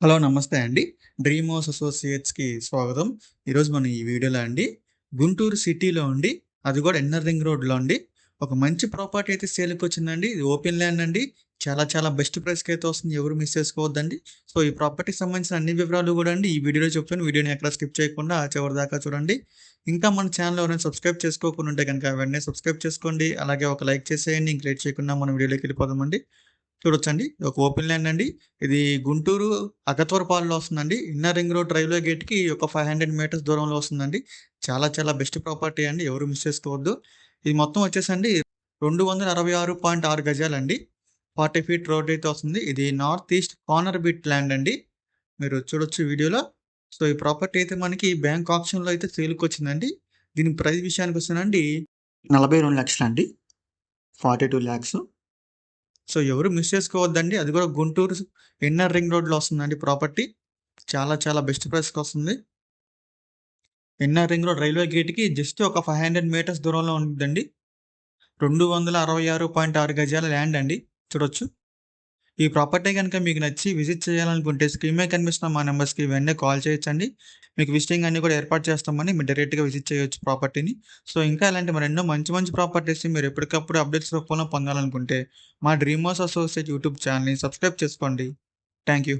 Hello నమస్తే అండి. Dream house అసోసియేట్స్‌కి స్వాగతం. ఈరోజు మనం ఈ వీడియోలో అండి గుంటూరు సిటీలో ఉండి అది కూడా ఎన్నర్ రింగ్ రోడ్‌లో అండి ఒక మంచి ప్రాపర్టీ అయితే సేల్కి వచ్చిందండి ఇది ఓపెన్ ల్యాండ్ అండి. చాలా చాలా బెస్ట్ ప్రైస్‌కి అయితే వస్తుంది. ఎవరు మిస్ చేసుకోవద్దండి. సో ఈ ప్రాపర్టీకి సంబంధించిన అన్ని వివరాలు కూడా అండి ఈ వీడియోలో చెప్తాను. వీడియోని ఎక్కడ స్కిప్ చేయకుండా చివరిదాకా చూడండి. ఇంకా మన ఛానల్ ఎవరైనా సబ్స్క్రైబ్ చేసుకోకుండా ఉంటే కనుక వెంటనే సబ్స్క్రైబ్ చేసుకోండి. అలాగే ఒక లైక్ చేసేయండి. ఇంక లేట్ చేయకుండా మనం వీడియోలోకి వెళ్ళిపోదామండి. చూడొచ్చండి. ఒక ఓపెన్ ల్యాండ్ అండి. ఇది గుంటూరు అగత్వరపాలలో వస్తుందండి. ఇన్నర్ రింగ్ రోడ్ రైల్వే గేట్‌కి ఒక 500 మీటర్స్ దూరంలో వస్తుందండి. చాలా చాలా బెస్ట్ ప్రాపర్టీ అండి. ఎవరు మిస్ చేసుకోవద్దు. ఇది మొత్తం వచ్చేసండి 266.6 గజాలండి. 40 ఫీట్ రోడ్ అయితే వస్తుంది. ఇది north east corner bit land అండి. మీరు చూడొచ్చు వీడియోలో. సో ఈ ప్రాపర్టీ అయితే మనకి బ్యాంక్ ఆప్షన్‌లో అయితే సేల్కి వచ్చిందండి దీని ప్రైస్ విషయానికి వస్తుందండి నలభై రెండు లక్షలండి. 42 లాక్స్. సో ఎవరు మిస్ చేసుకోవద్దండి. అది కూడా గుంటూరు ఇన్నర్ రింగ్ రోడ్‌లో వస్తుందండి ప్రాపర్టీ. చాలా చాలా బెస్ట్ ప్రైస్కి వస్తుంది ఇన్నర్ రింగ్ రోడ్ రైల్వే గేట్‌కి జస్ట్ ఒక 500 మీటర్స్ దూరంలో ఉంటుందండి రెండు వందల అరవై ఆరు పాయింట్ ఆరు గజాల ల్యాండ్ అండి. చూడొచ్చు. ఈ ప్రాపర్టీ కనుక మీకు నచ్చి విజిట్ చేయాలనుకుంటే స్క్రీన్ మీద కనిపిస్తున్న మా నెంబర్స్కి వెంటనే కాల్ చేయొచ్చండి. మీకు విజిటింగ్ అన్నీ కూడా ఏర్పాటు చేస్తామని మీరు డైరెక్ట్‌గా విజిట్ చేయొచ్చు ప్రాపర్టీని. సో ఇంకా ఇలాంటి మరెన్నో మంచి మంచి ప్రాపర్టీస్‌ని మీరు ఎప్పటికప్పుడు అప్డేట్స్ రూపంలో పొందాలనుకుంటే మా డ్రీమ్ హౌస్ అసోసియేట్ యూట్యూబ్ ఛానల్‌ని సబ్స్క్రైబ్ చేసుకోండి. Thank you.